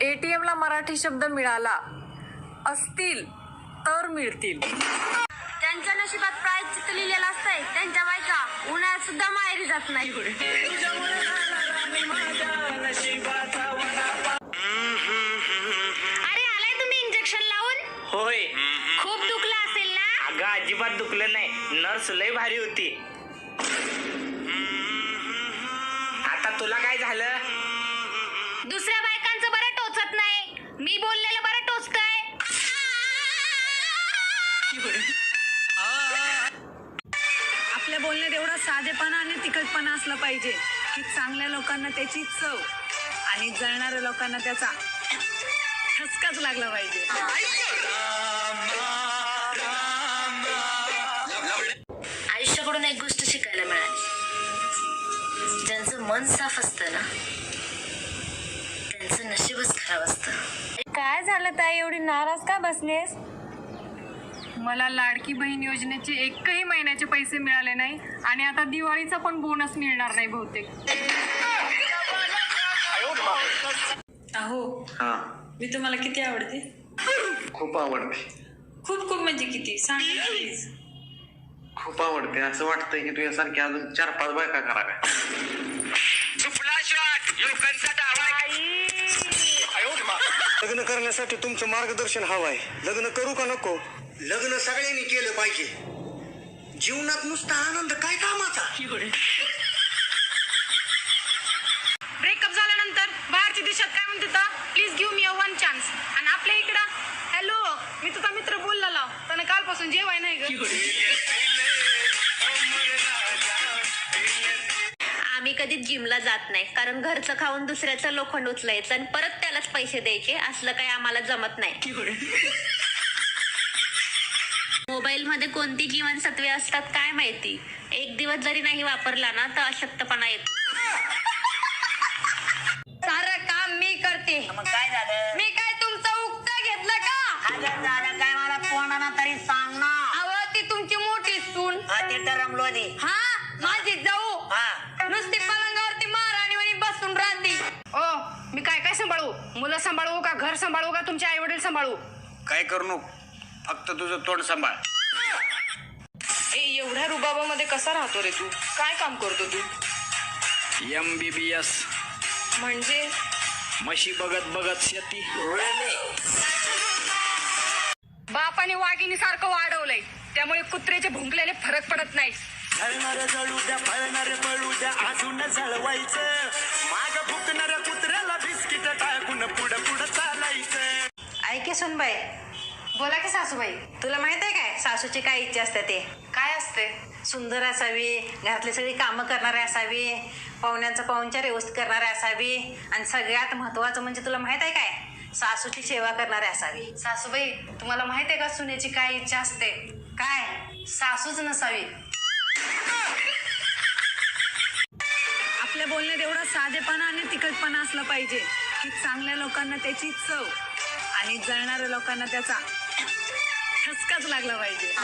ATM ला मराठी शब्द मिळाला असतील तर मिळतील. त्यांच्या नशिबात प्रायश्चित्त लिहिलेलं असतंय. त्यांच्या बायका उन्हाळ्यात सुद्धा माहेरी जात नाही अरे आलाय तुम्ही इंजेक्शन लावून? होय. खूप दुखलं असेल ना? अगं अजिबात दुखलं नाही. नर्स लय भारी होती. आता तुला काय झालं? दुसऱ्या नाही मी बोललेलं बरं टोचतंय. आपल्या बोलण्यात एवढा साधेपणा आणि तिखटपणा असला पाहिजे की चांगल्या लोकांना त्याची चव आणि जळणाऱ्या लोकांना त्याचा ठसकाच लागला पाहिजे. आयुष्याकडून एक गोष्ट शिकायला मिळाली. ज्यांचं मन साफ असतं ना त्यांचं नशीबच खराब असतं. काय झालं ताई? एवढी नाराज का बसलेस? मला लाडकी बहीण योजनेचे एकही महिन्याचे पैसे मिळाले नाही आणि आता दिवाळीचा पण बोनस मिळणार नाही बहुतेक. अहो हा. मी तुम्हाला किती आवडते? खूप आवडते. खूप खूप म्हणजे किती? सांगा ना प्लीज खूप आवडते. असं वाटतंय की तुझ्यासारखी अजून चार पाच बायका कराव्या. लग्न करण्यासाठी तुमचं मार्गदर्शन हवं आहे. लग्न करू का नको? लग्न सगळ्यांनी केलं पाहिजे. जीवनात नुसता आनंद काय कामाचा? ब्रेकअप झाल्यानंतर बाहेरची दिशात काय म्हणते तर please give me a one chance आणि आपल्या इकडं हॅलो मी तुझा मित्र बोलला त्यानं कालपासून जेवाय नाही ग. कधीच जिमला जात नाही. कारण घरचं खाऊन दुसऱ्याचं लोखंड उचलायचं आणि परत त्यालाच पैसे द्यायचे. असलं काही आम्हाला जमत नाही. मोबाईल मध्ये कोणती जीवनसत्वे असतात काय माहिती? एक दिवस जरी नाही वापरला ना तर अशक्तपणा येतो. सारं काम मी करते. मग काय झालं? मी काय तुमचं उक्त घेतलं का? झालं काय मला कोणाला तरी सांग ना. अव ती तुमची मोठी सून. हा ते टरमलो दे हा? माझी जाऊ का तुमचे आई वडील सांभाळू. काय करू नको. फक्त तुझं तोंड सांभाळ. ए एवढ्या रुबाबामध्ये कसा राहतो रे तू? काय काम करतो तू? एम बी बी एस म्हणजे? म्हशी बघत बघत शेती. बापाने वाघिणी सारखं वाढवलंय. त्यामुळे कुत्र्याचे भुंकल्याने फरक पडत नाही. जळणार जळू द्या फळणार पळू द्या अजून जळवायचं माग फुकणाऱ्या सुनबाई. बोला की सासूबाई तुला माहीत आहे काय? सासूची काय इच्छा असते ते? काय असते? सुंदर असावी घरातली सगळी कामं करणारी असावी पाहुण्यांचा पाहुणचार व्यवस्थित करणारी असावी आणि सगळ्यात महत्वाचं म्हणजे तुला माहीत आहे काय? सासूची सेवा करणारी असावी. सासूबाई तुम्हाला माहीत आहे का सुनेची काय इच्छा असते? काय? सासूच नसावी. आपल्या बोलण्यात एवढा साधेपणा आणि तिखटपणा असला पाहिजे की चांगल्या लोकांना त्याची चव आणि जळणाऱ्या लोकांना त्याचा ठसकाच लागला पाहिजे.